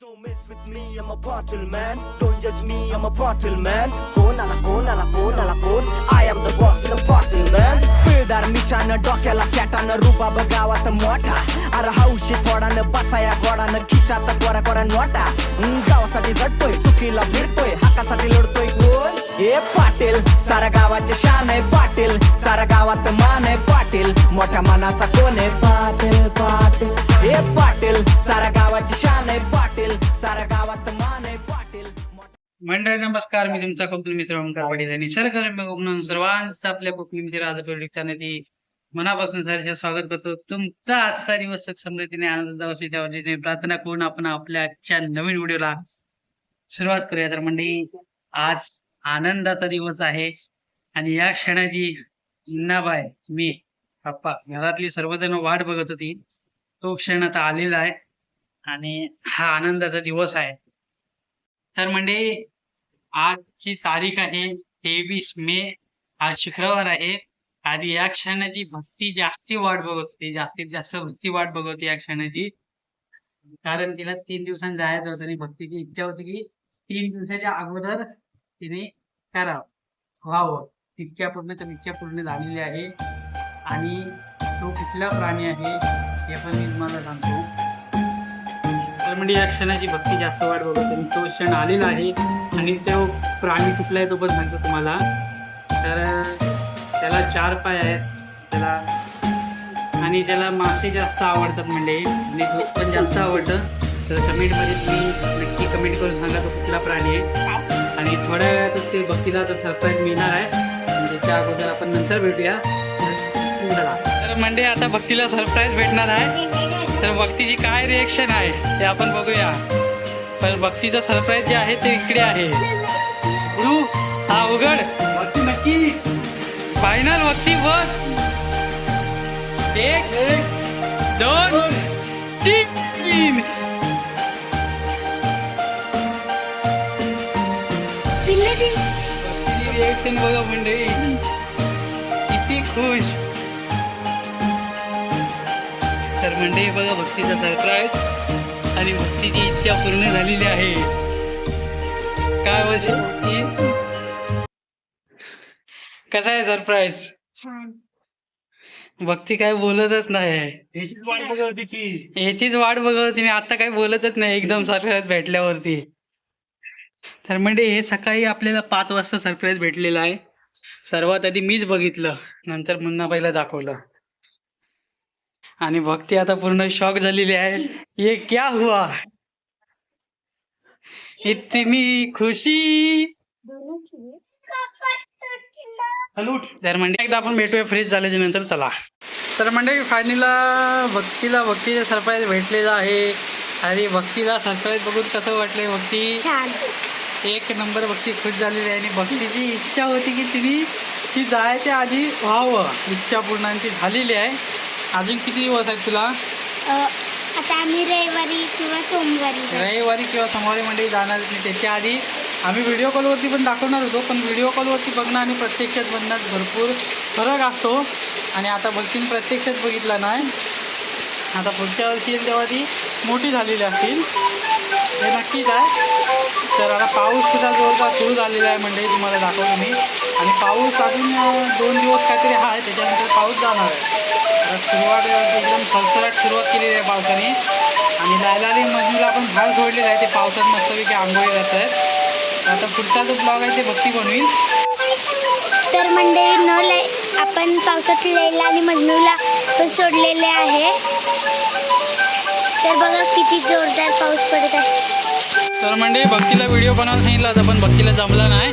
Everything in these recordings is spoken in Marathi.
Don't mess with me, I'm a bottle man. Don't judge me, I'm a bottle man. Kona la kona la kona la kona. I am the boss in a bottle man. Bildar michana dokela fetana rupa bagawa mota. अरे हौशी थोडानं बसाया गोडानं खिशात कोरा कोरा नोटा. गावासाठी झटतोय चुकीला फिरतोय हक्कासाठी लढतोय कोण? हे पाटील सारा गावाचे शान आहे पाटील सारा गावात मान आहे पाटील मोठ्या मनाचा कोण आहे? पाटील पाटील. हे पाटील सारा गावाची शान आहे पाटील सारा गावात मान आहे पाटील मंडळी नमस्कार. मी तुमचा कोकणी मित्र ओंकार पाटील आणि सरकार कोकण सर्वांचं आपल्या कोकणी मित्र आज चॅनल मनापासून सहर्ष स्वागत करतो. तुमचा आजचा दिवस सुख समृद्धीने आनंद प्रार्थना करून आपण आपल्या आजच्या नवीन व्हिडिओला सुरुवात करूया. तर मंडळी आज आनंदाचा दिवस आहे. आणि या क्षणाची नाबाय मी पप्पा घरातली सर्वजण वाट बघत होती. तो क्षण आता आलेला आहे. आणि हा आनंदाचा दिवस आहे. तर म्हणजे आजची तारीख आहे तेवीस मे. आज शुक्रवार आहे. आणि या क्षणाची भक्ती जास्ती वाट बघत होती. जास्तीत जास्त भक्ती वाट बघत होती या क्षणाची. कारण तिला तीन दिवसांनी जायचं होतं आणि भक्तीची इच्छा होती की तीन दिवसाच्या अगोदर तिने करावं व्हावं. तिच्या पूर्ण तर इच्छा पूर्ण झालेली आहे. आणि तो कुठला प्राणी आहे हे पण मी तुम्हाला सांगतो. तर म्हणजे या क्षणाची भक्ती जास्त वाट बघत होती. तो क्षण आलेला आहे. आणि तो प्राणी कुठला आहे तो पण सांगतो तुम्हाला. तर त्याला चार पाय आहेत. त्याला आणि त्याला मासे जास्त आवडतात म्हणजे आणि दूध पण जास्त आवडतं तर कमेंटमध्ये तुम्ही नक्की कमेंट करून सांगा तो कुठला प्राणी आहे. आणि थोड्या वेळातच ते भक्तीला तर सरप्राईज मिळणार आहे. म्हणजे त्या अगोदर आपण नंतर भेटूया. तर म्हणजे आता भक्तीला सरप्राईज भेटणार आहे. तर भक्तीची काय रिएक्शन आहे ते आपण बघूया. पण भक्तीचं सरप्राईज जे आहे ते इकडे आहे. गुरु हा उघड. भक्ती नक्की. फायनल भक्ती बघ एक दोन तीन. रिएक्शन बघा मंडळी. किती खुश. तर मंडळी बघा भक्तीचा सरप्राईज आणि भक्तीची इच्छा पूर्ण झालेली आहे. काय भक्ती कसा आहे सरप्राईज छान. भक्ती काय बोलतच नाही. याचीच वाट बघत होती ती. याचीच वाट बघत होती. आणि आता काय बोलतच नाही. एकदम सरप्राईज भेटल्यावरती. तर म्हणजे हे सकाळी आपल्याला पाच वाजता सरप्राईज भेटलेलं आहे. सर्वात आधी मीच बघितलं. नंतर मुन्नाबाईला दाखवलं. आणि भक्ती आता पूर्ण शॉक झालेली आहे. ये क्या हुआ? इतनी खुशी. सलूट तर म्हणजे एकदा आपण भेटूया फ्रेश झाल्याच्यानंतर चला. तर म्हणजे फायनला भक्तीला भक्तीचा सरप्राईज भेटलेला आहे. आणि भक्तीला सरप्राईज बघून कसं वाटलंय भक्ती एक नंबर भक्ती खुश झालेली आहे आणि भक्तीची इच्छा होती की तिने ती जायच्या आधी व्हावं. इच्छा पूर्ण आणि ती झालेली आहे. अजून किती दिवस आहेत तुला? आता आम्ही रविवारी किंवा सोमवारी. रविवारी किंवा सोमवारी मंडळी जाणार त्याच्या आधी आम्ही व्हिडिओ कॉलवरती पण दाखवणार होतो पण व्हिडिओ कॉलवरती बघणं आणि प्रत्यक्षात बघण्यात भरपूर फरक असतो. आणि आता भक्तीने प्रत्यक्षात बघितला नाही. आता पुढच्या वर्षी येईल तेव्हा ती मोठी झालेली असतील. हे नक्कीच आहे. तर आता पाऊससुद्धा जवळपास सुरू झालेला आहे मंडळी तुम्हाला दाखवतो मी. आणि पाऊस अजून दोन दिवस काहीतरी हा आहे त्याच्यानंतर पाऊस जाणार आहे. तर सुरुवात एकदम सरसराट सुरुवात केलेली आहे पावसाने. आणि लायलाली मजूला आपण भाग सोडलेला आहे ते पावसात मस्तपैकी आंघोळी जात आहेत आता पुढचा जो ब्लॉग आहे ते भक्ती बनवील तर मंडळी न लय आपण पावसात लैला आणि मजनूला पण सोडलेले आहे. तर बघा किती जोरदार पाऊस पडत आहे. तर म्हणजे भक्तीला व्हिडिओ बनवायला सांगितला होता पण भक्तीला जमला नाही.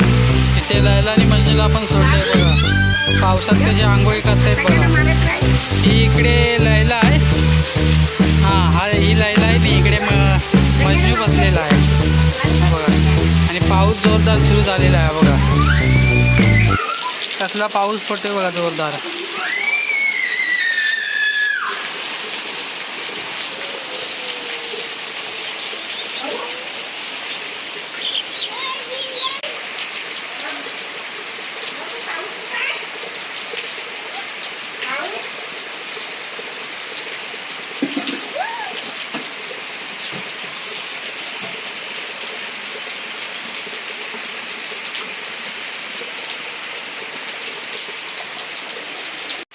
तिथे लायला आणि मजूला आपण सोडलंय बघा. पावसात त्याची आंघोळी करतायत बघा. ही इकडे लैला आहे. सुरू झालेला आहे बघा. कसला पाऊस पडतोय बघा जोरदार.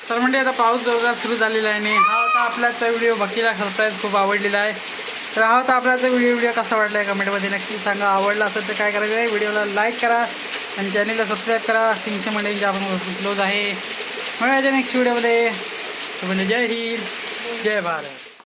तर म्हणजे आता पाऊस जोरदार सुरू झालेला आहे आणि हा होता आपल्याचा व्हिडिओ. भक्तीला सरप्राईज खूप आवडलेला आहे. तर हा होता आपल्याचा व्हिडिओ. व्हिडिओ कसा वाटला आहे कमेंटमध्ये नक्की सांगा. आवडला असेल तर काय करायचं आहे? व्हिडिओला लाईक करा आणि चॅनलला सबस्क्राईब करा. तीनशे मंडळींच्या आपण क्लोज आहे. मिळायच्या नेक्स्ट व्हिडिओमध्ये म्हणजे जय हिंद. जय भारत.